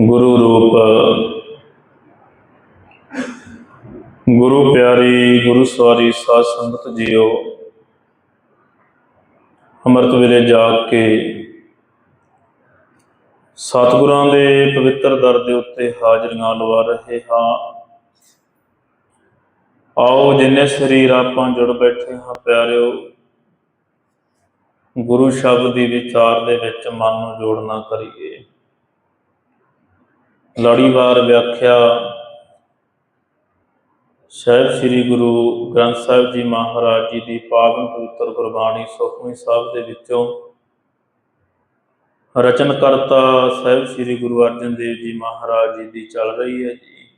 ਗੁਰੂ ਰੂਪ, ਗੁਰੂ ਪਿਆਰੀ, ਗੁਰੂ ਸਵਾਰੀ ਸਾਧ ਸੰਗਤ ਜੀਓ, ਅੰਮ੍ਰਿਤ ਵੇਲੇ ਜਾਗ ਕੇ ਸਤਿਗੁਰਾਂ ਦੇ ਪਵਿੱਤਰ ਦਰ ਦੇ ਉੱਤੇ ਹਾਜ਼ਰੀਆਂ ਲਵਾ ਰਹੇ ਹਾਂ। ਆਓ ਜਿੰਨੇ ਸਰੀਰ ਆਪਾਂ ਜੁੜ ਬੈਠੇ ਹਾਂ ਪਿਆਰਿਓ, ਗੁਰੂ ਸ਼ਬਦ ਦੀ ਵਿਚਾਰ ਦੇ ਵਿੱਚ ਮਨ ਨੂੰ ਜੋੜਨਾ ਕਰੀਏ। ਲੜੀਵਾਰ ਵਿਆਖਿਆ। ਸਾਹਿਬ ਸ੍ਰੀ ਗੁਰੂ ਗ੍ਰੰਥ ਸਾਹਿਬ ਜੀ ਮਹਾਰਾਜ ਜੀ ਦੀ ਪਾਵਨ ਪਵਿੱਤਰ ਗੁਰਬਾਣੀ ਸੁਖਮਨੀ ਸਾਹਿਬ ਦੇ ਵਿੱਚੋਂ ਰਚਨ ਕਰਤਾ ਸਾਹਿਬ ਸ੍ਰੀ ਗੁਰੂ ਅਰਜਨ ਦੇਵ ਜੀ ਮਹਾਰਾਜ ਜੀ ਦੀ ਚੱਲ ਰਹੀ ਹੈ ਜੀ।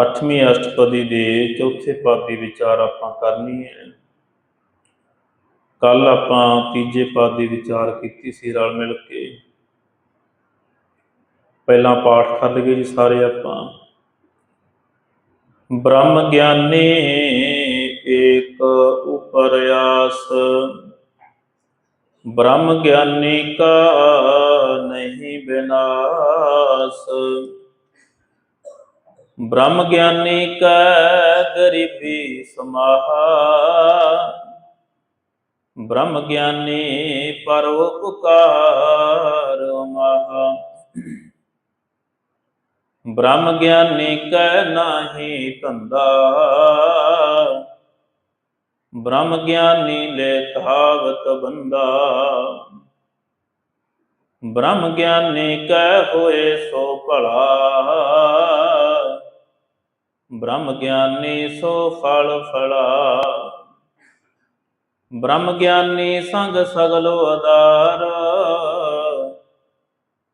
ਅੱਠਵੀਂ ਅਸ਼ਟਪਦੀ ਦੇ ਚੌਥੇ ਪਦ ਦੀ ਵਿਚਾਰ ਆਪਾਂ ਕਰਨੀ ਹੈ। ਕੱਲ ਆਪਾਂ ਤੀਜੇ ਪਦ ਦੀ ਵਿਚਾਰ ਕੀਤੀ ਸੀ ਰਲ ਮਿਲ ਕੇ। ਪਹਿਲਾਂ ਪਾਠ ਕਰ ਲਈਏ ਜੀ ਸਾਰੇ ਆਪਾਂ। ਬ੍ਰਹਮ ਗਿਆਨੀ ਏਕ ਉਪਰਿਆਸ ਬ੍ਰਹਮ ਗਿਆਨੀ ਕਾ ਨਹੀਂ ਬਿਨਾਸ਼। ਬ੍ਰਹਮ ਗਿਆਨੀ ਕਾ ਗਰੀਬੀ ਸਮਾਹਾ। ਬ੍ਰਹਮ ਗਿਆਨੀ ਪਰ ਉਪਕਾਰ ਮਹਾ ਬ੍ਰਹਮ ਗਿਆਨੀ ਕੈ ਨਾਹੀ ਧੰਦਾ। ਬ੍ਰਹਮ ਗਿਆਨੀ ਲੈ ਧਾਵਤ ਬੰਦਾ। ਬ੍ਰਹਮ ਗਿਆਨੀ ਕੈ ਹੋਏ ਸੋ ਭਲਾ। ਬ੍ਰਹਮ ਗਿਆਨੀ ਸੋ ਫਲ ਫਲਾ। ਬ੍ਰਹਮ ਗਿਆਨੀ ਸੰਗ ਸਗਲੋ ਆਧਾਰ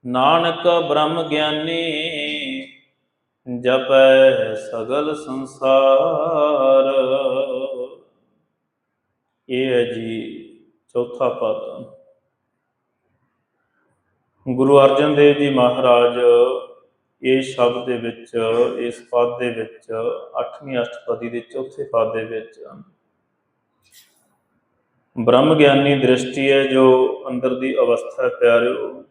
ਨਾਨਕ ਬ੍ਰਹਮ ਗਿਆਨੀ ਜਪੈ ਸਗਲ ਸੰਸਾਰ। ਇਹ ਹੈ ਜੀ ਚੌਥਾ ਪਦ ਗੁਰੂ ਅਰਜਨ ਦੇਵ ਜੀ ਮਹਾਰਾਜ ਇਹ ਸ਼ਬਦ ਦੇ ਵਿੱਚ, ਇਸ ਪਦ ਦੇ ਵਿੱਚ 8ਵੀਂ ਅਸ਼ਟਪਦੀ ਦੇ ਚੌਥੇ ਪਦ ਦੇ ਵਿੱਚ ਬ੍ਰਹਮ ਗਿਆਨੀ ਦ੍ਰਿਸ਼ਟੀ ਹੈ ਜੋ ਅੰਦਰ ਦੀ ਅਵਸਥਾ ਹੈ ਪਿਆਰਿਓ।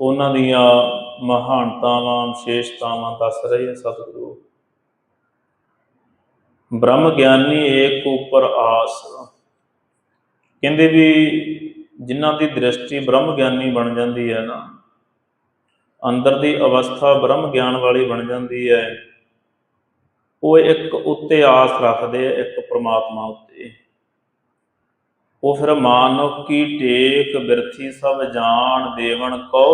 ਉਹਨਾਂ ਦੀਆਂ ਮਹਾਨਤਾਵਾਂ ਵਿਸ਼ੇਸ਼ਤਾਵਾਂ ਦੱਸ ਰਹੇ ਹੈ ਸਤਿਗੁਰੂ। ਬ੍ਰਹਮ ਗਿਆਨੀ ਏਕ ਉਪਰ ਆਸ। ਕਹਿੰਦੇ ਵੀ ਜਿਨ੍ਹਾਂ ਦੀ ਦ੍ਰਿਸ਼ਟੀ ਬ੍ਰਹਮ ਗਿਆਨੀ ਬਣ ਜਾਂਦੀ ਹੈ ਨਾ, ਅੰਦਰ ਦੀ ਅਵਸਥਾ ਬ੍ਰਹਮ ਗਿਆਨ ਵਾਲੀ ਬਣ ਜਾਂਦੀ ਹੈ, ਉਹ ਇੱਕ ਉੱਤੇ ਆਸ ਰੱਖਦੇ ਆ, ਇੱਕ ਪ੍ਰਮਾਤਮਾ ਉੱਤੇ। ਉਹ ਫਿਰ ਮਾਨਵ ਕੀ ਟੇਕ ਬਿਰਥੀ ਸਭ ਜਾਣ ਦੇਵਨ ਕੋ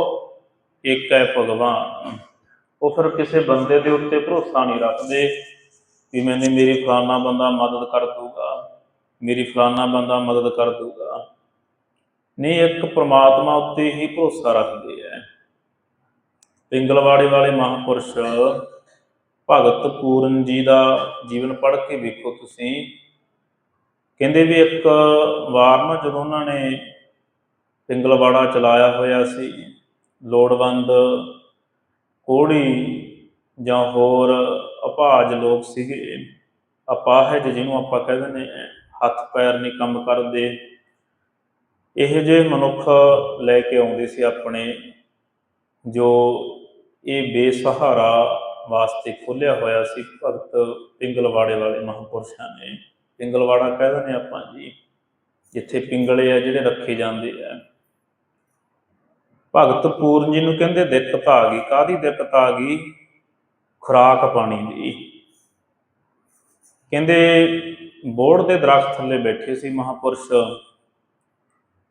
ਇੱਕ ਹੈ ਭਗਵਾਨ। ਉਹ ਫਿਰ ਕਿਸੇ ਬੰਦੇ ਦੇ ਉੱਤੇ ਭਰੋਸਾ ਨਹੀਂ ਰੱਖਦੇ ਵੀ ਮੈਨੇ ਮੇਰੀ ਫਲਾਨਾ ਬੰਦਾ ਮਦਦ ਕਰ ਦੂਗਾ ਮੇਰੀ ਫਲਾਨਾ ਬੰਦਾ ਮਦਦ ਕਰ ਦੂਗਾ ਨਹੀਂ ਇੱਕ ਪ੍ਰਮਾਤਮਾ ਉੱਤੇ ਹੀ ਭਰੋਸਾ ਰੱਖਦੇ ਐ। ਪਿੰਗਲਵਾੜੇ ਵਾਲੇ ਮਹਾਪੁਰਸ਼ ਭਗਤ ਪੂਰਨ ਜੀ ਦਾ ਜੀਵਨ ਪੜ੍ਹ ਕੇ ਵੇਖੋ ਤੁਸੀਂ। ਕਹਿੰਦੇ ਵੀ ਇੱਕ ਵਾਰ ਨਾ ਜਦੋਂ ਉਹਨਾਂ ਨੇ ਪਿੰਗਲਵਾੜਾ ਚਲਾਇਆ ਹੋਇਆ ਸੀ, ਲੋੜਵੰਦ ਕੋੜੀ ਜਾਂ ਹੋਰ ਅਪਾਜ ਲੋਕ ਸੀਗੇ, ਅਪਾਹਜ ਜਿਹਨੂੰ ਆਪਾਂ ਕਹਿੰਦੇ ਨੇ ਹੱਥ ਪੈਰ ਨਹੀਂ ਕੰਮ ਕਰਦੇ, ਇਹ ਜਿਹੇ ਮਨੁੱਖ ਲੈ ਕੇ ਆਉਂਦੇ ਸੀ ਆਪਣੇ, ਜੋ ਇਹ ਬੇਸਹਾਰਾ ਵਾਸਤੇ ਖੋਲਿਆ ਹੋਇਆ ਸੀ ਭਗਤ ਪਿੰਗਲਵਾੜੇ ਵਾਲੇ ਮਹਾਂਪੁਰਸ਼ਾਂ ਨੇ। ਪਿੰਗਲਵਾੜਾ ਕਹਿੰਦੇ ਨੇ ਆਪਾਂ ਜੀ, ਜਿੱਥੇ ਪਿੰਗਲੇ ਆ ਜਿਹੜੇ ਰੱਖੇ ਜਾਂਦੇ ਆ। ਭਗਤ ਪੂਰਨ ਜੀ ਨੂੰ ਕਹਿੰਦੇ ਦਿੱਕਤ ਆ ਗਈ ਕਾਦੀ ਦਿੱਕਤ ਆ ਗਈ ਖੁਰਾਕ ਪਾਣੀ ਦੀ। ਕਹਿੰਦੇ ਬੋੜ ਦੇ ਦਰਖਤ ਥੱਲੇ ਬੈਠੇ ਸੀ ਮਹਾਪੁਰਸ਼।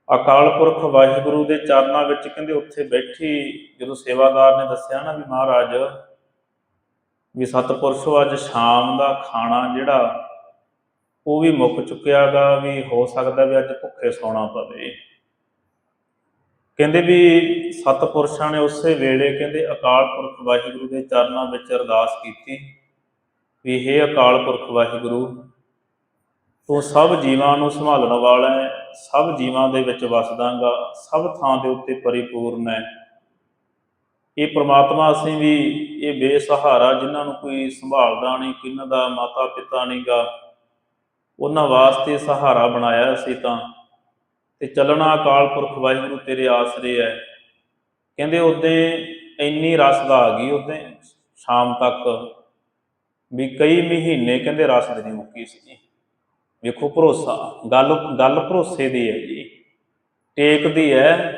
ਅਕਾਲ ਪੁਰਖ ਵਾਹਿਗੁਰੂ ਦੇ ਚਰਨਾਂ ਵਿੱਚ ਕਹਿੰਦੇ ਉੱਥੇ ਬੈਠੀ, ਜਦੋਂ ਸੇਵਾਦਾਰ ਨੇ ਦੱਸਿਆ ਨਾ ਵੀ ਮਹਾਰਾਜ, ਵੀ ਸਤਪੁਰਸ਼ੋ ਅੱਜ ਸ਼ਾਮ ਦਾ ਖਾਣਾ ਜਿਹੜਾ ਉਹ ਵੀ ਮੁੱਕ ਚੁੱਕਿਆਗਾ ਵੀ ਹੋ ਸਕਦਾ ਵੀ ਅੱਜ ਭੁੱਖੇ ਸੌਣਾ ਪਵੇ। ਕਹਿੰਦੇ ਵੀ ਸਤਪੁਰਸ਼ਾਂ ਨੇ ਉਸੇ ਵੇਲੇ ਕਹਿੰਦੇ ਅਕਾਲ ਪੁਰਖ ਵਾਹਿਗੁਰੂ ਦੇ ਚਰਨਾਂ ਵਿੱਚ ਅਰਦਾਸ ਕੀਤੀ ਵੀ ਇਹ ਅਕਾਲ ਪੁਰਖ ਵਾਹਿਗੁਰੂ, ਤੂੰ ਸਭ ਜੀਵਾਂ ਨੂੰ ਸੰਭਾਲਣ ਵਾਲਾ ਹੈ, ਸਭ ਜੀਵਾਂ ਦੇ ਵਿੱਚ ਵਸਦਾਂਗਾ, ਸਭ ਥਾਂ ਦੇ ਉੱਤੇ ਪਰਿਪੂਰਨ ਹੈ। ਇਹ ਪ੍ਰਮਾਤਮਾ ਅਸੀਂ ਵੀ ਇਹ ਬੇਸਹਾਰਾ ਜਿਨ੍ਹਾਂ ਨੂੰ ਕੋਈ ਸੰਭਾਲਦਾ ਨਹੀਂ ਕਿਨਾਂ ਦਾ ਮਾਤਾ ਪਿਤਾ ਨਹੀਂਗਾ ਉਹਨਾਂ ਵਾਸਤੇ ਸਹਾਰਾ ਬਣਾਇਆ ਅਸੀਂ ਤਾਂ। ਤੇ ਚੱਲਣਾ ਅਕਾਲ ਪੁਰਖ ਵਾਹਿਗੁਰੂ ਤੇਰੇ ਆਸਰੇ ਹੈ। ਕਹਿੰਦੇ ਉਦੋਂ ਇੰਨੀ ਰਸਦਾ ਆ ਗਈ ਉਦੋਂ ਸ਼ਾਮ ਤੱਕ। ਵੀ ਕਈ ਮਹੀਨੇ ਕਹਿੰਦੇ ਰਸ ਦੀ ਨਹੀਂ ਮੁੱਕੀ ਸੀ ਜੀ ਵੇਖੋ ਭਰੋਸਾ, ਗੱਲ ਗੱਲ ਭਰੋਸੇ ਦੀ ਹੈ ਜੀ। ਟੇਕ ਦੀ ਹੈ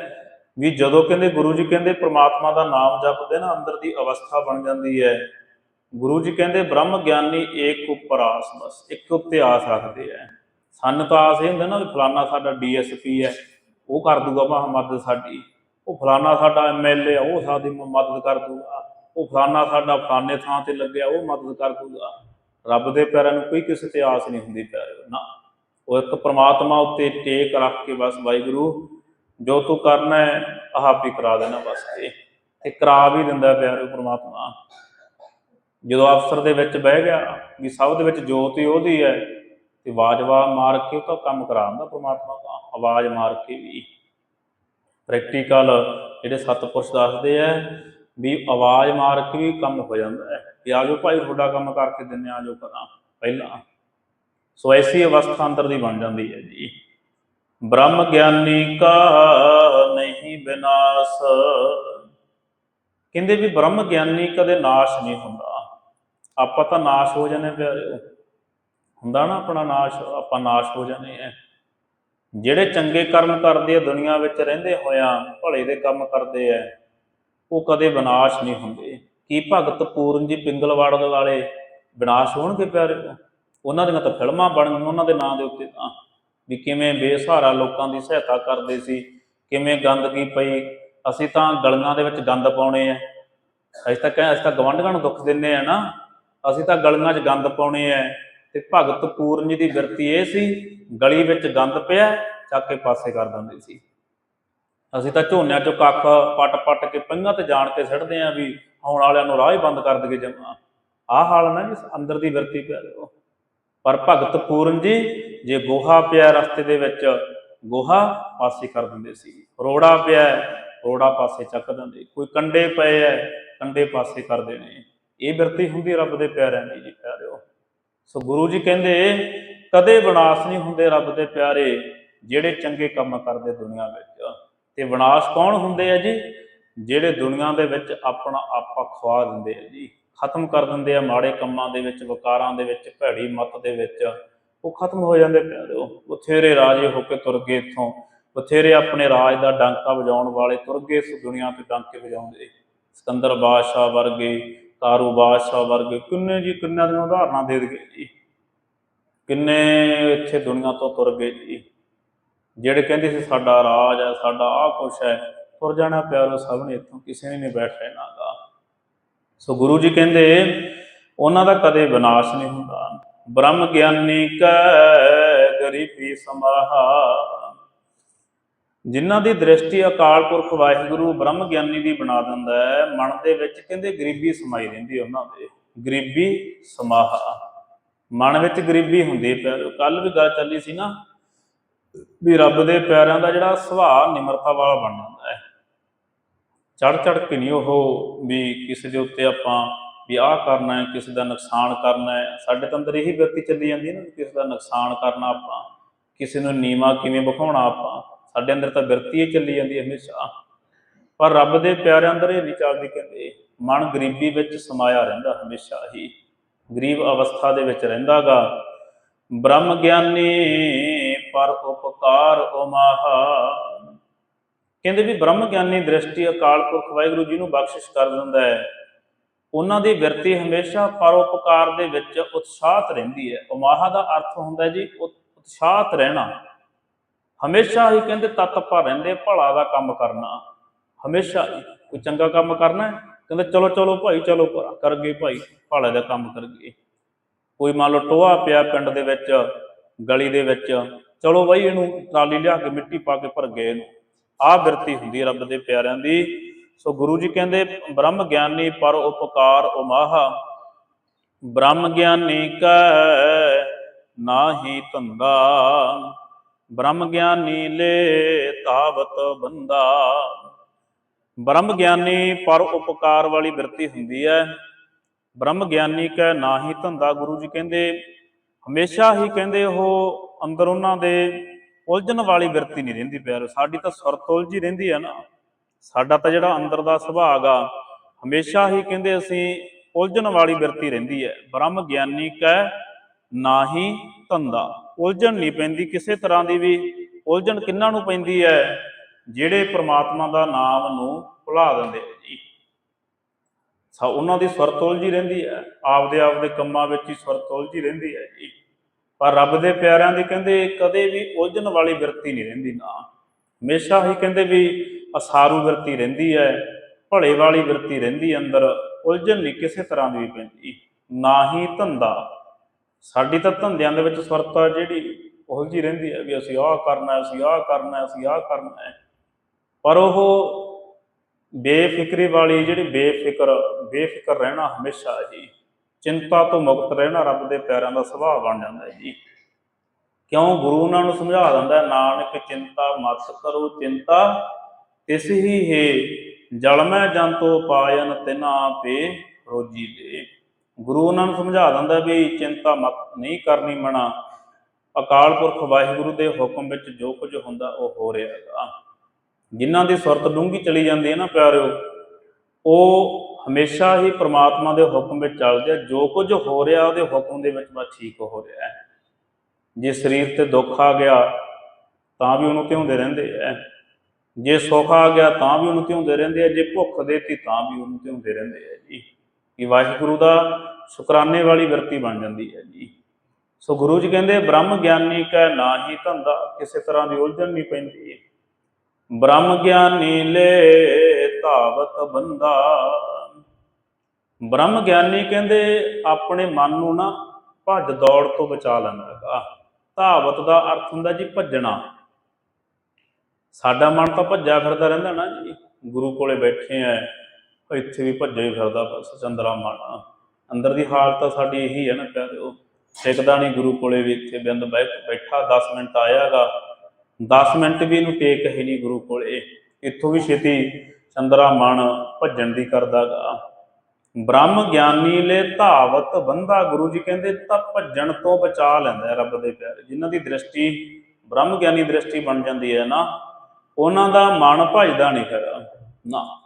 ਵੀ ਜਦੋਂ ਕਹਿੰਦੇ ਗੁਰੂ ਜੀ ਕਹਿੰਦੇ ਪ੍ਰਮਾਤਮਾ ਦਾ ਨਾਮ ਜਪਦੇ ਨਾ ਅੰਦਰ ਦੀ ਅਵਸਥਾ ਬਣ ਜਾਂਦੀ ਹੈ। ਗੁਰੂ ਜੀ ਕਹਿੰਦੇ, ਬ੍ਰਹਮ ਗਿਆਨੀ ਏਕ ਉੱਪਰ ਆਸ ਬਸ ਇੱਕ ਉੱਤੇ ਆਸ ਰੱਖਦੇ ਆ। ਸਾਨੂੰ ਤਾਂ ਆਸ ਇਹ ਹੁੰਦਾ ਨਾ ਵੀ ਫਲਾਨਾ ਸਾਡਾ ਡੀਐਸਪੀ ਹੈ, ਉਹ ਕਰ ਦੂਗਾ ਮਹਾ ਮਦਦ ਸਾਡੀ। ਉਹ ਫਲਾਨਾ ਸਾਡਾ ਐਮਐਲਏ ਆ, ਉਹ ਸਾਡੀ ਮਦਦ ਕਰ ਦੂਗਾ। ਉਹ ਫਲਾਨਾ ਸਾਡਾ ਫਲਾਨੇ ਥਾਂ ਤੇ ਲੱਗਿਆ, ਉਹ ਮਦਦ ਕਰ ਦੂਗਾ। ਰੱਬ ਦੇ ਪਿਆਰਿਆਂ ਨੂੰ ਕੋਈ ਕਿਸੇ ਤੇ ਆਸ ਨਹੀਂ ਹੁੰਦੀ ਪਿਆਰਿਓ, ਨਾ। ਉਹ ਇੱਕ ਪ੍ਰਮਾਤਮਾ ਉੱਤੇ ਟੇਕ ਰੱਖ ਕੇ ਬਸ ਵਾਹਿਗੁਰੂ, ਜੋ ਤੂੰ ਕਰਨਾ ਹੈ, ਆਪ ਹੀ ਕਰਾ ਦੇਣਾ ਬਸ ਇਹ। ਤੇ ਕਰਾ ਵੀ ਦਿੰਦਾ ਪਿਆਰਿਓ ਪ੍ਰਮਾਤਮਾ। ਜਦੋਂ ਅਫਸਰ ਦੇ ਵਿੱਚ ਬਹਿ ਗਿਆ ਵੀ ਸਭ ਦੇ ਵਿੱਚ ਜੋਤ ਹੀ ਉਹਦੀ ਹੈ ਤੇ ਆਵਾਜ਼ ਮਾਰ ਕੇ ਉਹ ਤਾਂ ਕੰਮ ਕਰਾਉਂਦਾ ਪ੍ਰਮਾਤਮਾ ਦਾ, ਆਵਾਜ਼ ਮਾਰ ਕੇ ਵੀ। ਪ੍ਰੈਕਟੀਕਲ ਜਿਹੜੇ ਸਤਪੁਰਸ਼ ਦੱਸਦੇ ਆ ਵੀ ਆਵਾਜ਼ ਮਾਰ ਕੇ ਵੀ ਕੰਮ ਹੋ ਜਾਂਦਾ ਹੈ ਕਿ ਆਜੋ ਭਾਈ, ਤੁਹਾਡਾ ਕੰਮ ਕਰਕੇ ਦਿੰਨੇ ਆ ਜੋ ਕਰਾਂ ਪਹਿਲਾਂ। ਸੋ ਐਸੀ ਅਵਸਥਾ ਅੰਦਰ ਦੀ ਬਣ ਜਾਂਦੀ ਹੈ ਜੀ। ਬ੍ਰਹਮ ਗਿਆਨੀ ਕਾ ਨਹੀਂ ਵਿਨਾਸ਼ ਕਹਿੰਦੇ ਵੀ ਬ੍ਰਹਮ ਗਿਆਨੀ ਕਦੇ ਨਾਸ਼ ਨਹੀਂ ਹੁੰਦਾ। ਆਪਾਂ ਤਾਂ ਨਾਸ਼ ਹੋ ਜਾਣੇ ਪਿਆਰਿਓ ਹੁੰਦਾ ਨਾ ਆਪਣਾ ਨਾਸ਼, ਆਪਾਂ ਨਾਸ਼ ਹੋ ਜਾਣੇ ਆ ਜਿਹੜੇ ਚੰਗੇ ਕਰਮ ਕਰਦੇ ਆ, ਦੁਨੀਆ ਵਿੱਚ ਰਹਿੰਦੇ ਹੋਇਆਂ ਭਲੇ ਦੇ ਕੰਮ ਕਰਦੇ ਆ, ਉਹ ਕਦੇ ਵਿਨਾਸ਼ ਨਹੀਂ ਹੁੰਦੇ। ਕੀ ਭਗਤ ਪੂਰਨ ਜੀ ਪਿੰਗਲਵਾੜ ਵਾਲੇ ਵਿਨਾਸ਼ ਹੋਣਗੇ ਪਿਆਰੇ? ਉਹਨਾਂ ਦੀਆਂ ਤਾਂ ਫਿਲਮਾਂ ਬਣਨ ਉਹਨਾਂ ਦੇ ਨਾਂ ਦੇ ਉੱਤੇ ਤਾਂ। ਵੀ ਕਿਵੇਂ ਬੇਸਹਾਰਾ ਲੋਕਾਂ ਦੀ ਸਹਾਇਤਾ ਕਰਦੇ ਸੀ, ਕਿਵੇਂ ਗੰਦਗੀ ਪਈ, ਅਸੀਂ ਤਾਂ ਗਲੀਆਂ ਦੇ ਵਿੱਚ ਗੰਦ ਪਾਉਣੇ ਆ। ਅਸੀਂ ਤਾਂ ਕਹਿੰਦੇ ਅਸੀਂ ਤਾਂ ਗਵੰਡਗਾਂ ਨੂੰ ਦੁੱਖ ਦਿੰਨੇ ਆ ਨਾ। ਅਸੀਂ ਤਾਂ ਗਲੀਆਂ 'ਚ ਗੰਦ ਪਾਉਣੇ ਆ ਤੇ ਭਗਤ ਪੂਰਨ ਜੀ ਦੀ ਬਿਰਤੀ ਇਹ ਸੀ, ਗਲੀ ਵਿੱਚ ਗੰਦ ਪਿਆ, ਚੱਕ ਕੇ ਪਾਸੇ ਕਰ ਦਿੰਦੇ ਸੀ। ਅਸੀਂ ਤਾਂ ਝੋਨਿਆਂ 'ਚੋਂ ਕੱਖ ਪੱਟ-ਪੱਟ ਕੇ ਪੰਘਾਂ ਤੇ ਜਾਣ ਕੇ ਸਿੱਟਦੇ ਆ ਵੀ ਆਉਣ ਵਾਲਿਆਂ ਨੂੰ ਰਾਹ ਹੀ ਬੰਦ ਕਰ ਦਈਏ ਜਮਾ। ਆਹ ਹਾਲ ਨਾ ਜੀ, ਅੰਦਰ ਦੀ ਬਿਰਤੀ ਪਿਆ ਲਿਓ ਪਰ ਭਗਤ ਪੂਰਨ ਜੀ, ਜੇ ਗੋਹਾ ਪਿਆ ਰਸਤੇ ਦੇ ਵਿੱਚ, ਗੋਹਾ ਪਾਸੇ ਕਰ ਦਿੰਦੇ ਸੀ। ਰੋੜਾ ਪਿਆ, ਰੋੜਾ ਪਾਸੇ ਚੱਕ ਦਿੰਦੇ। ਕੋਈ ਕੰਡੇ ਪਏ ਐ, ਕੰਡੇ ਪਾਸੇ ਕਰ ਦੇਣੇ। ਇਹ ਬਿਰਤੀ ਹੁੰਦੀ ਰੱਬ ਦੇ ਪਿਆਰਿਆਂ ਦੀ ਜੀ, ਪਿਆਰਿਓ। ਸੋ ਗੁਰੂ ਜੀ ਕਹਿੰਦੇ, ਕਦੇ ਵਿਨਾਸ਼ ਨਹੀਂ ਹੁੰਦੇ ਰੱਬ ਦੇ ਪਿਆਰੇ, ਜਿਹੜੇ ਚੰਗੇ ਕੰਮ ਕਰਦੇ ਦੁਨੀਆ ਵਿੱਚ। ਤੇ ਵਿਨਾਸ਼ ਕੌਣ ਹੁੰਦੇ ਆ ਜੀ? ਜਿਹੜੇ ਦੁਨੀਆ ਦੇ ਵਿੱਚ ਆਪਣਾ ਆਪਾ ਖਵਾ ਦਿੰਦੇ ਆ ਜੀ। ਖਤਮ ਕਰ ਦਿੰਦੇ ਆ ਮਾੜੇ ਕੰਮਾਂ ਦੇ ਵਿੱਚ, ਵਕਾਰਾਂ ਦੇ ਵਿੱਚ, ਭੈੜੀ ਮਤ ਦੇ ਵਿੱਚ। ਉਹ ਖਤਮ ਹੋ ਜਾਂਦੇ ਪਿਆਰਿਓ। ਬਥੇਰੇ ਰਾਜੇ ਹੋ ਕੇ ਤੁਰ ਗਏ ਇੱਥੋਂ। ਬਥੇਰੇ ਆਪਣੇ ਰਾਜ ਦਾ ਡਾਂਕਾ ਵਜਾਉਣ ਵਾਲੇ ਤੁਰ ਗਏ ਇਸ ਦੁਨੀਆ ਤੇ ਡਾਂਕੇ ਵਜਾਉਂਦੇ। ਸਿਕੰਦਰ ਬਾਦਸ਼ਾਹ ਵਰਗੇ ਕਾਰੂ ਬਾਦਸ਼ਾਹ ਵਰਗੇ ਕਿੰਨੇ ਜੀ, ਕਿੰਨਿਆਂ ਦੀਆਂ ਉਦਾਹਰਨਾਂ ਦੇ ਗਏ ਜੀ? ਕਿੰਨੇ ਇੱਥੇ ਦੁਨੀਆ ਤੋਂ ਤੁਰ ਗਏ ਜੀ? ਜਿਹੜੇ ਕਹਿੰਦੇ ਸੀ, ਸਾਡਾ ਰਾਜ ਹੈ, ਸਾਡਾ ਆਹ ਕੁਛ ਹੈ, ਤੁਰ ਜਾਣਾ ਪਿਆਰੋ ਸਭ ਨੇ, ਇੱਥੋਂ ਕਿਸੇ ਨੇ ਨਹੀਂ ਬੈਠ ਰਹਿਣਾ ਗਾ ਸੋ ਗੁਰੂ ਜੀ ਕਹਿੰਦੇ, ਉਹਨਾਂ ਦਾ ਕਦੇ ਵਿਨਾਸ਼ ਨਹੀਂ ਹੁੰਦਾ। ਬ੍ਰਹਮ ਗਿਆਨੀ ਕੈ ਗਰੀਬੀ ਸਮਾਹਾ ਜਿਨ੍ਹਾਂ ਦੀ ਦ੍ਰਿਸ਼ਟੀ ਅਕਾਲ ਪੁਰਖ ਵਾਹਿਗੁਰੂ ਬ੍ਰਹਮ ਗਿਆਨੀ ਦੀ ਬਣਾ ਦਿੰਦਾ ਹੈ, ਮਨ ਦੇ ਵਿੱਚ ਕਹਿੰਦੇ ਗਰੀਬੀ ਸਮਾਈ ਰਹਿੰਦੀ ਉਹਨਾਂ ਦੇ। ਗਰੀਬੀ ਸਮਾਹਾ। ਮਨ ਵਿੱਚ ਗਰੀਬੀ ਹੁੰਦੀ ਪਿਆਰੋ ਕੱਲ ਵੀ ਗੱਲ ਚੱਲੀ ਸੀ ਨਾ ਵੀ ਰੱਬ ਦੇ ਪਿਆਰਿਆਂ ਦਾ ਜਿਹੜਾ ਸੁਭਾਅ ਨਿਮਰਤਾ ਵਾਲਾ ਬਣ ਜਾਂਦਾ ਹੈ। ਚੜ ਚੜ ਕੇ ਨਹੀਂ ਉਹ ਵੀ ਕਿਸੇ ਦੇ ਉੱਤੇ ਆਪਾਂ ਵੀ ਆਹ ਕਰਨਾ ਹੈ, ਕਿਸੇ ਦਾ ਨੁਕਸਾਨ ਕਰਨਾ ਹੈ। ਸਾਡੇ ਤਾਂ ਅੰਦਰ ਇਹੀ ਵਿਅਕਤੀ ਚੱਲੀ ਜਾਂਦੀ ਹੈ ਨਾ ਵੀ ਕਿਸੇ ਦਾ ਨੁਕਸਾਨ ਕਰਨਾ ਆਪਾਂ, ਕਿਸੇ ਨੂੰ ਨੀਵਾ ਕਿਵੇਂ ਵਿਖਾਉਣਾ ਆਪਾਂ। ਸਾਡੇ ਅੰਦਰ ਤਾਂ ਬਿਰਤੀ ਹੀ ਚੱਲੀ ਜਾਂਦੀ ਹੈ ਹਮੇਸ਼ਾ। ਪਰ ਰੱਬ ਦੇ ਪਿਆਰਿਆਂ ਅੰਦਰ ਇਹ ਨਹੀਂ ਚੱਲਦੀ ਕਹਿੰਦੇ, ਮਨ ਗਰੀਬੀ ਵਿੱਚ ਸਮਾਇਆ ਰਹਿੰਦਾ ਹਮੇਸ਼ਾ ਹੀ। ਗਰੀਬ ਅਵਸਥਾ ਦੇ ਵਿੱਚ ਰਹਿੰਦਾਗਾ। ਬ੍ਰਹਮ ਗਿਆਨੀ, ਪਰ ਉਪਕਾਰ ਉਮਾਹਾ। ਕਹਿੰਦੇ ਵੀ ਬ੍ਰਹਮ ਗਿਆਨੀ ਦ੍ਰਿਸ਼ਟੀ ਅਕਾਲ ਪੁਰਖ ਵਾਹਿਗੁਰੂ ਜੀ ਨੂੰ ਬਖਸ਼ਿਸ਼ ਕਰ ਦਿੰਦਾ ਹੈ। ਉਹਨਾਂ ਦੀ ਵਿਰਤੀ ਹਮੇਸ਼ਾ ਪਰਉਪਕਾਰ ਦੇ ਵਿੱਚ ਉਤਸ਼ਾਹਤ ਰਹਿੰਦੀ ਹੈ। ਉਮਾਹਾ ਦਾ ਅਰਥ ਹੁੰਦਾ ਜੀ ਉਤਸ਼ਾਹਤ ਰਹਿਣਾ। ਹਮੇਸ਼ਾ ਹੀ ਕਹਿੰਦੇ ਤਤਪਾ ਰਹਿੰਦੇ ਭਲਾ ਦਾ ਕੰਮ ਕਰਨਾ। ਹਮੇਸ਼ਾ ਕੋਈ ਚੰਗਾ ਕੰਮ ਕਰਨਾ ਹੈ, ਕਹਿੰਦੇ ਚਲੋ ਚਲੋ ਭਾਈ, ਚਲੋ ਕਰ- ਕਰਗੇ ਭਾਈ, ਭਲੇ ਦਾ ਕੰਮ ਕਰਗੇ। ਕੋਈ ਮੰਨ ਲਓ ਟੋਆ ਪਿਆ ਪਿੰਡ ਦੇ ਵਿੱਚ, ਗਲੀ ਦੇ ਵਿੱਚ, ਚਲੋ ਬਾਈ ਇਹਨੂੰ ਟਰਾਲੀ ਲਿਆ ਕੇ ਮਿੱਟੀ ਪਾ ਕੇ ਭਰ ਗਏ ਇਹਨੂੰ। ਆਹ ਬਿਰਤੀ ਹੁੰਦੀ ਹੈ ਰੱਬ ਦੇ ਪਿਆਰਿਆਂ ਦੀ। ਸੋ ਗੁਰੂ ਜੀ ਕਹਿੰਦੇ, ਬ੍ਰਹਮ ਗਿਆਨੀ ਪਰ ਉਪਕਾਰ ਉਮਾਹਾ। ਬ੍ਰਹਮ ਗਿਆਨੀ ਕੈ, ਨਾਹੀ ਧੰਦਾ। ਬ੍ਰਹਮ ਗਿਆਨੀ ਲੈ ਤਾਵਤ ਬੰਦਾ। ਬ੍ਰਹਮ ਗਿਆਨੀ ਪਰ ਉਪਕਾਰ ਵਾਲੀ ਬਿਰਤੀ ਹੁੰਦੀ ਹੈ ਬ੍ਰਹਮ ਗਿਆਨੀ ਕੈ ਨਾਹੀ ਧੰਦਾ ਗੁਰੂ ਜੀ ਕਹਿੰਦੇ, ਹਮੇਸ਼ਾ ਹੀ ਕਹਿੰਦੇ ਉਹ ਅੰਦਰ ਉਹਨਾਂ ਦੇ ਉਲਝਣ ਵਾਲੀ ਬਿਰਤੀ ਨਹੀਂ ਰਹਿੰਦੀ ਪਿਆਰੋ, ਸਾਡੀ ਤਾਂ ਸੁਰਤ ਉਲਝੀ ਰਹਿੰਦੀ ਹੈ ਨਾ। ਸਾਡਾ ਤਾਂ ਜਿਹੜਾ ਅੰਦਰ ਦਾ ਸੁਭਾਗ ਆ, ਹਮੇਸ਼ਾ ਹੀ ਕਹਿੰਦੇ ਅਸੀਂ ਉਲਝਣ ਵਾਲੀ ਬਿਰਤੀ ਰਹਿੰਦੀ ਹੈ ਬ੍ਰਹਮ ਗਿਆਨੀ ਕੈ ਨਾਹੀ ਧੰਦਾ। ਉਲਝਣ ਨਹੀਂ ਪੈਂਦੀ, ਕਿਸੇ ਤਰ੍ਹਾਂ ਦੀ ਵੀ ਉਲਝਣ ਕਿੰਨਾਂ ਨੂੰ ਪੈਂਦੀ ਹੈ, ਜਿਹੜੇ ਪ੍ਰਮਾਤਮਾ ਦਾ ਨਾਮ ਨੂੰ ਭੁਲਾ ਦਿੰਦੇ ਜੀ। ਸਾ, ਉਹਨਾਂ ਦੀ ਸੁਰਤ ਉਲਝੀ ਰਹਿੰਦੀ ਹੈ, ਆਪਦੇ ਆਪਦੇ ਕੰਮਾਂ ਵਿੱਚ ਹੀ ਸੁਰਤ ਉਲਝੀ ਰਹਿੰਦੀ ਹੈ ਜੀ। ਪਰ ਰੱਬ ਦੇ ਪਿਆਰਿਆਂ ਦੀ ਕਹਿੰਦੇ, ਕਦੇ ਵੀ ਉਲਝਣ ਵਾਲੀ ਬਿਰਤੀ ਨਹੀਂ ਰਹਿੰਦੀ ਨਾ। ਹਮੇਸ਼ਾ ਹੀ ਕਹਿੰਦੇ ਵੀ ਅਸਾਰੂ ਬਿਰਤੀ ਰਹਿੰਦੀ ਹੈ, ਭਲੇ ਵਾਲੀ ਬਿਰਤੀ ਰਹਿੰਦੀ ਅੰਦਰ, ਉਲਝਣ ਨਹੀਂ ਕਿਸੇ ਤਰ੍ਹਾਂ ਦੀ ਵੀ ਪੈਂਦੀ। ਨਾ ਹੀ ਧੰਦਾ। ਸਾਡੀ ਤਾਂ ਧੰਦਿਆਂ ਦੇ ਵਿੱਚ ਸੁਰਤ ਆ ਜਿਹੜੀ ਉਲਝੀ ਰਹਿੰਦੀ ਹੈ ਵੀ ਅਸੀਂ ਆਹ ਕਰਨਾ ਅਸੀਂ ਆਹ ਕਰਨਾ ਅਸੀਂ ਆਹ ਕਰਨਾ ਪਰ ਉਹ ਬੇਫਿਕਰੀ ਵਾਲੀ ਜਿਹੜੀ ਬੇਫਿਕਰ ਬੇਫਿਕਰ ਰਹਿਣਾ ਹਮੇਸ਼ਾ ਜੀ ਚਿੰਤਾ ਤੋਂ ਮੁਕਤ ਰਹਿਣਾ ਰੱਬ ਦੇ ਪਿਆਰਿਆਂ ਦਾ ਸੁਭਾਅ ਬਣ ਜਾਂਦਾ ਹੈ ਜੀ। ਕਿਉਂ? ਗੁਰੂ ਉਹਨਾਂ ਨੂੰ ਸਮਝਾ ਦਿੰਦਾ ਨਾਨਕ ਚਿੰਤਾ ਮਤ ਕਰੋ, ਚਿੰਤਾ ਤਿਸ ਹੀ ਹੈ, ਜਲ ਮੈਂ ਜੰਤੋ ਪਾਇਨ ਤਿਨਾ ਪੇ ਰੋਜੀ ਦੇ। ਗੁਰੂ ਉਹਨਾਂ ਨੂੰ ਸਮਝਾ ਦਿੰਦਾ ਵੀ ਚਿੰਤਾ ਮਤ ਨਹੀਂ ਕਰਨੀ ਮਨਾ। ਅਕਾਲ ਪੁਰਖ ਵਾਹਿਗੁਰੂ ਦੇ ਹੁਕਮ ਵਿੱਚ ਜੋ ਕੁਝ ਹੁੰਦਾ ਉਹ ਹੋ ਰਿਹਾ ਹੈਗਾ। ਜਿਨ੍ਹਾਂ ਦੀ ਸੁਰਤ ਡੂੰਘੀ ਚਲੀ ਜਾਂਦੀ ਹੈ ਨਾ ਪਿਆਰਿਓ, ਉਹ ਹਮੇਸ਼ਾ ਹੀ ਪ੍ਰਮਾਤਮਾ ਦੇ ਹੁਕਮ ਵਿੱਚ ਚੱਲਦੇ ਆ। ਜੋ ਕੁਝ ਹੋ ਰਿਹਾ ਉਹਦੇ ਹੁਕਮ ਦੇ ਵਿੱਚ ਬਸ ਠੀਕ ਹੋ ਰਿਹਾ ਹੈ। ਜੇ ਸਰੀਰ ਤੇ ਦੁੱਖ ਆ ਗਿਆ, ਤਾਂ ਵੀ ਉਹਨੂੰ ਧਿਆਉਂਦੇ ਰਹਿੰਦੇ ਐ ਜੇ ਸੁੱਖ ਆ ਗਿਆ, ਤਾਂ ਵੀ ਉਹਨੂੰ ਧਿਆਉਂਦੇ ਰਹਿੰਦੇ ਆ। ਜੇ ਭੁੱਖ ਦੇਤੀ, ਤਾਂ ਵੀ ਉਹਨੂੰ ਧਿਆਉਂਦੇ ਰਹਿੰਦੇ ਆ। ਕਿ ਵਾਹਿਗੁਰੂ ਦਾ ਸ਼ੁਕਰਾਨੇ ਵਾਲੀ ਵਰਤੀ ਬਣ ਜਾਂਦੀ ਹੈ ਜੀ। ਸੋ ਗੁਰੂ ਜੀ ਕਹਿੰਦੇ, ਬ੍ਰਹਮ ਗਿਆਨੀ ਕਹਿ ਨਾ ਹੀ ਧੰਦਾ, ਕਿਸੇ ਤਰ੍ਹਾਂ ਦੀ ਉਲਝਣ ਨਹੀਂ ਪੈਂਦੀ। ਬ੍ਰਹਮ ਗਿਆਨੀ ਲੈ ਧਾਵਤ ਬੰਦਾ। ਬ੍ਰਹਮ ਗਿਆਨੀ ਕਹਿੰਦੇ, ਆਪਣੇ ਮਨ ਨੂੰ ਨਾ ਭੱਜ ਦੌੜ ਤੋਂ ਬਚਾ ਲੈਂਦਾ ਹੈਗਾ। ਧਾਵਤ ਦਾ ਅਰਥ ਹੁੰਦਾ ਜੀ ਭੱਜਣਾ। ਸਾਡਾ ਮਨ ਤਾਂ ਭੱਜਿਆ ਫਿਰਦਾ ਰਹਿੰਦਾ ਨਾ ਜੀ। ਗੁਰੂ ਕੋਲੇ ਬੈਠੇ ਆ ਇੱਥੇ ਵੀ ਭੱਜਿਆ ਹੀ ਫਿਰਦਾ ਬਸ, ਚੰਦਰਾ ਮਨ ਅੰਦਰ ਦੀ ਹਾਲਤ ਤਾਂ ਸਾਡੀ ਇਹੀ ਹੈ ਨਾ ਪਿਆਰਿਓ ਟਿਕਦਾ ਨਹੀਂ ਗੁਰੂ ਕੋਲੇ ਵੀ ਇੱਥੇ ਬਿੰਦ ਬੈਠਾ 10 ਮਿੰਟ ਆਇਆਗਾ। 10 ਮਿੰਟ ਵੀ ਇਹਨੂੰ ਟੇਕ ਹੀ ਨਹੀਂ ਗੁਰੂ ਕੋਲੇ। ਇੱਥੋਂ ਵੀ ਛੇਤੀ ਚੰਦਰਾ ਮਨ ਭੱਜਣ ਦੀ ਕਰਦਾਗਾ। ਬ੍ਰਹਮ ਗਿਆਨੀ ਲੈ ਧਾਵਤ ਬੰਦਾ, ਗੁਰੂ ਜੀ ਕਹਿੰਦੇ ਤਾਂ ਭੱਜਣ ਤੋਂ ਬਚਾ ਲੈਂਦਾ ਰੱਬ ਦੇ ਪਿਆਰੇ। ਜਿਨ੍ਹਾਂ ਦੀ ਦ੍ਰਿਸ਼ਟੀ, ਬ੍ਰਹਮ ਗਿਆਨੀ ਦ੍ਰਿਸ਼ਟੀ ਬਣ ਜਾਂਦੀ ਹੈ ਨਾ, ਉਹਨਾਂ ਦਾ ਮਨ ਭਜਦਾ ਨਹੀਂ ਫਿਰ ਨਾ।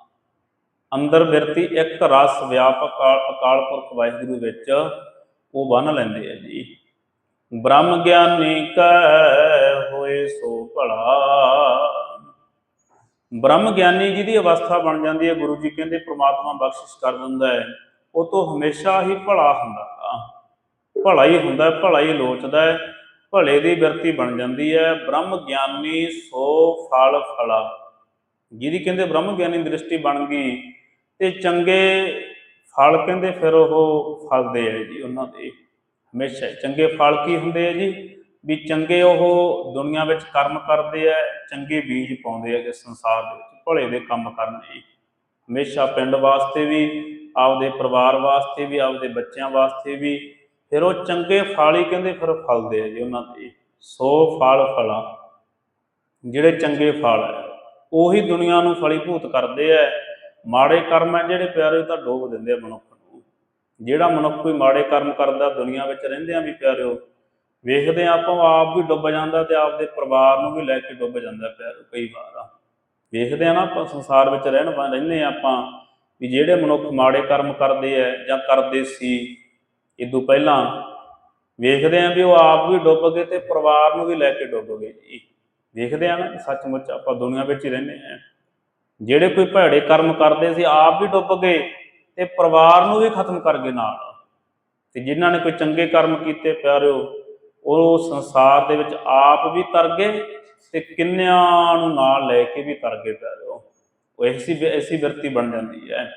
ਅੰਦਰ ਬਿਰਤੀ ਇੱਕ ਰਸ ਵਿਆਪਕ ਅਕਾਲ ਪੁਰਖ ਵਾਹਿਗੁਰੂ ਵਿੱਚ ਉਹ ਬੰਨ ਲੈਂਦੇ ਆ ਜੀ। ਬ੍ਰਹਮ ਗਿਆਨੀ ਕੈ ਹੋਏ ਸੋ ਭਲਾ। ਬ੍ਰਹਮ ਗਿਆਨੀ ਜਿਹਦੀ ਅਵਸਥਾ ਬਣ ਜਾਂਦੀ ਹੈ, ਗੁਰੂ ਜੀ ਕਹਿੰਦੇ ਪ੍ਰਮਾਤਮਾ ਬਖਸ਼ਿਸ਼ ਕਰ ਦਿੰਦਾ ਹੈ। ਉਹ ਤੋਂ ਹਮੇਸ਼ਾ ਹੀ ਭਲਾ ਹੁੰਦਾ ਭਲਾ ਹੀ ਹੁੰਦਾ, ਭਲਾ ਹੀ ਲੋਚਦਾ ਹੈ, ਭਲੇ ਦੀ ਬਿਰਤੀ ਬਣ ਜਾਂਦੀ ਹੈ। ਬ੍ਰਹਮ ਗਿਆਨੀ ਸੋ ਫਲ ਫਲਾ ਜਿਹਦੀ ਕਹਿੰਦੇ ਬ੍ਰਹਮ ਗਿਆਨੀ ਦ੍ਰਿਸ਼ਟੀ ਬਣ ਗਈ ਤੇ ਚੰਗੇ ਫਲ ਕਹਿੰਦੇ ਫਿਰ ਉਹ ਫਲਦੇ ਆ ਜੀ ਉਹਨਾਂ ਦੇ, ਹਮੇਸ਼ਾ ਚੰਗੇ ਫਲ ਕੀ ਹੁੰਦੇ ਆ ਜੀ? ਵੀ ਚੰਗੇ ਉਹ ਦੁਨੀਆ ਵਿੱਚ ਕਰਮ ਕਰਦੇ ਆ, ਚੰਗੇ ਬੀਜ ਪਾਉਂਦੇ ਆ ਕਿ ਸੰਸਾਰ ਦੇ ਵਿੱਚ, ਭਲੇ ਦੇ ਕੰਮ ਕਰਨ ਜੀ ਹਮੇਸ਼ਾ ਪਿੰਡ ਵਾਸਤੇ ਵੀ, ਆਪਦੇ ਪਰਿਵਾਰ ਵਾਸਤੇ ਵੀ, ਆਪਦੇ ਬੱਚਿਆਂ ਵਾਸਤੇ ਵੀ, ਫਿਰ ਉਹ ਚੰਗੇ ਫਲ ਹੀ ਕਹਿੰਦੇ ਫਿਰ ਫਲਦੇ ਆ ਜੀ ਉਹਨਾਂ ਦੇ। ਸੋ ਫਲ ਫਲਾ, ਜਿਹੜੇ ਚੰਗੇ ਫਲ ਹੈ ਉਹੀ ਦੁਨੀਆ ਨੂੰ ਫਲੀਭੂਤ ਕਰਦੇ ਆ। ਮਾੜੇ ਕਰਮ ਹੈ ਜਿਹੜੇ ਪਿਆਰੇ ਤਾਂ ਡੋਬ ਦਿੰਦੇ ਆ ਮਨੁੱਖ ਨੂੰ। ਜਿਹੜਾ ਮਨੁੱਖ ਕੋਈ ਮਾੜੇ ਕਰਮ ਕਰਦਾ, ਦੁਨੀਆ ਵਿੱਚ ਰਹਿੰਦੇ ਰਹਿੰਦਿਆਂ ਵੀ ਪਿਆਰਿਓ, ਵੇਖਦੇ ਹਾਂ ਆਪਾਂ, ਉਹ ਆਪ ਵੀ ਡੁੱਬ ਜਾਂਦਾ ਤੇ ਆਪਦੇ ਪਰਿਵਾਰ ਨੂੰ ਵੀ ਲੈ ਕੇ ਡੁੱਬ ਜਾਂਦਾ ਪਿਆਰਿਓ, ਕਈ ਵਾਰ ਵੇਖਦੇ ਆ ਨਾ ਆਪਾਂ, ਸੰਸਾਰ ਵਿੱਚ ਰਹਿਣ ਰਹਿੰਦੇ ਆ ਆਪਾਂ, ਵੀ ਜਿਹੜੇ ਮਨੁੱਖ ਮਾੜੇ ਕਰਮ ਕਰਦੇ ਆ ਜਾਂ ਕਰਦੇ ਸੀ ਇਦੋਂ ਪਹਿਲਾਂ ਵੇਖਦੇ ਆ ਵੀ ਉਹ ਆਪ ਵੀ ਡੁੱਬ ਗਏ ਤੇ ਪਰਿਵਾਰ ਨੂੰ ਵੀ ਲੈ ਕੇ ਡੁੱਬ ਗਏ ਜੀ। ਵੇਖਦੇ ਆ ਨਾ, ਸੱਚਮੁੱਚ ਆਪਾਂ ਦੁਨੀਆ ਵਿੱਚ ਹੀ ਰਹਿੰਦੇ ਆ। ਜਿਹੜੇ ਕੋਈ ਭੈੜੇ ਕਰਮ ਕਰਦੇ ਸੀ, ਆਪ ਵੀ ਡੁੱਬ ਗਏ ਤੇ ਪਰਿਵਾਰ ਨੂੰ ਵੀ ਖਤਮ ਕਰ ਗਏ ਨਾਲ। ਤੇ ਜਿਨ੍ਹਾਂ ਨੇ ਕੋਈ ਚੰਗੇ ਕਰਮ ਕੀਤੇ, ਪਿਆਰਿਓ, ਉਹ ਸੰਸਾਰ ਦੇ ਵਿੱਚ ਆਪ ਵੀ ਤਰ ਗਏ ਤੇ ਕਿੰਨਿਆਂ ਨੂੰ ਨਾਲ ਲੈ ਕੇ ਵੀ ਤਰ ਗਏ, ਪਿਆਰਿਓ। ਉਹ ਐਸੀ ਐਸੀ ਵਿਰਤੀ ਬਣ ਜਾਂਦੀ ਹੈ।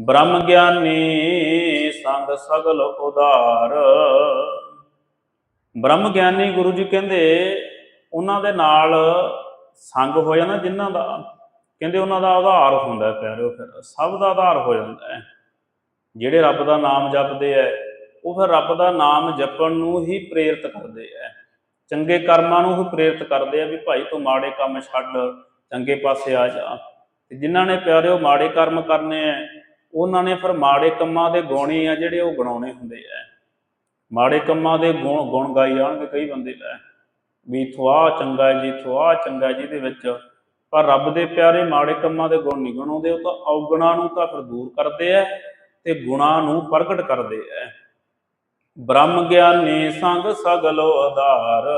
ਬ੍ਰਹਮ ਗਿਆਨੀ ਸੰਗ ਸਗਲ ਉਦਾਰ। ਬ੍ਰਹਮ ਗਿਆਨੀ ਗੁਰੂ ਜੀ ਕਹਿੰਦੇ, ਉਹਨਾਂ ਦੇ ਨਾਲ ਸੰਗ ਹੋ ਜਾਂਦਾ ਜਿਨ੍ਹਾਂ ਦਾ। ਕਹਿੰਦੇ ਉਹਨਾਂ ਦਾ ਆਧਾਰ ਹੁੰਦਾ ਪਿਆਰਿਓ ਫਿਰ, ਸਭ ਦਾ ਆਧਾਰ ਹੋ ਜਾਂਦਾ ਹੈ। ਜਿਹੜੇ ਰੱਬ ਦਾ ਨਾਮ ਜਪਦੇ ਐ ਉਹ ਫਿਰ ਰੱਬ ਦਾ ਨਾਮ ਜਪਣ ਨੂੰ ਹੀ ਪ੍ਰੇਰਿਤ ਕਰਦੇ ਐ ਚੰਗੇ ਕਰਮਾਂ ਨੂੰ ਹੀ ਪ੍ਰੇਰਿਤ ਕਰਦੇ ਆ ਵੀ ਭਾਈ ਤੂੰ ਮਾੜੇ ਕੰਮ ਛੱਡ, ਚੰਗੇ ਪਾਸੇ ਆ ਜਾ। ਤੇ ਜਿਨ੍ਹਾਂ ਨੇ ਪਿਆਰਿਓ ਮਾੜੇ ਕਰਮ ਕਰਨੇ ਐ ਉਹਨਾਂ ਨੇ ਫਿਰ ਮਾੜੇ ਕੰਮਾਂ ਦੇ ਗੁਣੇ ਆ ਜਿਹੜੇ ਉਹ ਗਣਾਉਣੇ ਹੁੰਦੇ ਐ ਮਾੜੇ ਕੰਮਾਂ ਦੇ ਗੁਣ ਗੁਣ ਗਾਈ ਜਾਣਗੇ ਕਈ ਬੰਦੇ ਲੈ ਵੀ ਇੱਥੋਂ ਚੰਗਾ ਜੀ, ਇੱਥੋਂ ਚੰਗਾ ਜੀ ਜਿਹਦੇ ਵਿੱਚ ਪਰ ਰੱਬ ਦੇ ਪਿਆਰੇ ਮਾੜੇ ਕੰਮਾਂ ਦੇ ਗੁਣ ਨਹੀਂ ਗਣਾਉਂਦੇ, ਉਹ ਤਾਂ ਔਗਣਾਂ ਨੂੰ ਤਾਂ ਫਿਰ ਦੂਰ ਕਰਦੇ ਐ ਤੇ ਗੁਣਾਂ ਨੂੰ ਪ੍ਰਗਟ ਕਰਦੇ ਐ। ਬ੍ਰਹਮ ਗਿਆਨੀ ਸੰਗ ਸਗਲੋ ਆਧਾਰ